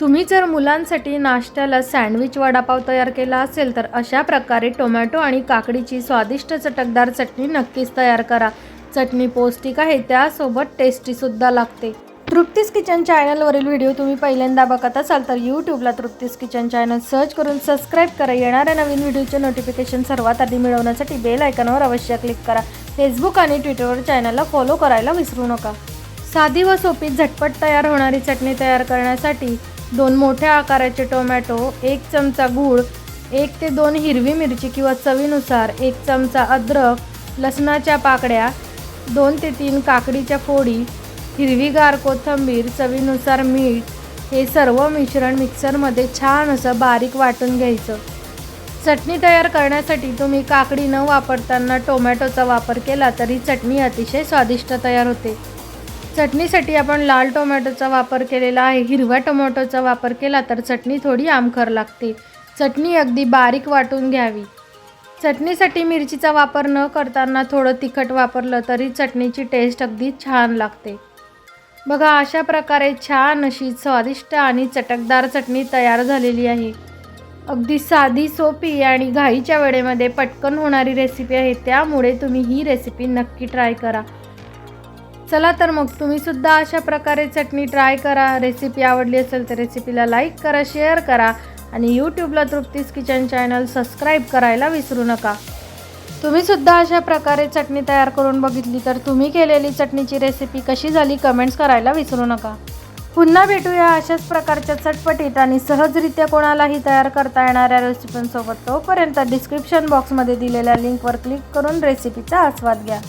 तुम्ही जर मुलांसाठी नाश्त्याला सँडविच वडापाव तयार केला असेल तर अशा प्रकारे टोमॅटो आणि काकडीची स्वादिष्ट चटकदार चटणी नक्कीच तयार करा. चटणी पौष्टिक आहे त्यासोबत टेस्टीसुद्धा लागते. तृप्तीस किचन चॅनलवरील व्हिडिओ तुम्ही पहिल्यांदा बघत असाल तर यूट्यूबला तृप्तीस किचन चॅनल सर्च करून सबस्क्राईब करा. येणाऱ्या नवीन व्हिडिओचे नोटिफिकेशन सर्वात आधी मिळवण्यासाठी बेल आयकॉनवर अवश्य क्लिक करा. फेसबुक आणि ट्विटरवर चॅनलला फॉलो करायला विसरू नका. साधी व सोपी झटपट तयार होणारी चटणी तयार करण्यासाठी दोन मोठ्या आकाराचे टोमॅटो एक चमचा गूळ एक ते दोन हिरवी मिरची किंवा चवीनुसार एक चमचा अद्रक लसणाच्या पाकड्या दोन ते तीन काकडीच्या फोडी हिरवीगार कोथिंबीर चवीनुसार मीठ हे सर्व मिश्रण मिक्सरमध्ये छान असं बारीक वाटून घ्यायचं. चटणी तयार करण्यासाठी तुम्ही काकडी न वापरताना टोमॅटोचा वापर केला तरी चटणी अतिशय स्वादिष्ट तयार होते. चटणीसाठी आपण लाल टोमॅटोचा वापर केलेला आहे. हिरव्या टोमॅटोचा वापर केला तर चटणी थोडी आमखर लागते. चटणी अगदी बारीक वाटून घ्यावी. चटणीसाठी मिरचीचा वापर न करताना थोडं तिखट वापरलं तरी चटणीची टेस्ट अगदी छान लागते. बघा अशा प्रकारे छान अशी स्वादिष्ट आणि चटकदार चटणी तयार झालेली आहे. अगदी साधी सोपी आणि घाईच्या वेळेमध्ये पटकन होणारी रेसिपी आहे. त्यामुळे तुम्ही ही रेसिपी नक्की ट्राय करा. चला तर मग तुम्ही सुद्धा अशा प्रकारे चटणी ट्राय करा. रेसिपी आवडली असेल तर रेसिपीला लाईक करा शेअर करा आणि यूट्यूबला तृप्तीस किचन चॅनल सबस्क्राईब करायला विसरू नका. तुम्ही सुद्धा अशा प्रकारे चटणी तयार करून बघितली तर तुम्ही केलेली चटणीची रेसिपी कशी झाली कमेंट्स करायला विसरू नका. पुन्हा भेटूया अशाच प्रकारच्या चटपटीत आणि सहजरित्या कोणालाही तयार करता येणाऱ्या रेसिपींसोबत तोपर्यंत डिस्क्रिप्शन बॉक्समध्ये दिलेल्या लिंकवर क्लिक करून रेसिपीचा आस्वाद घ्या.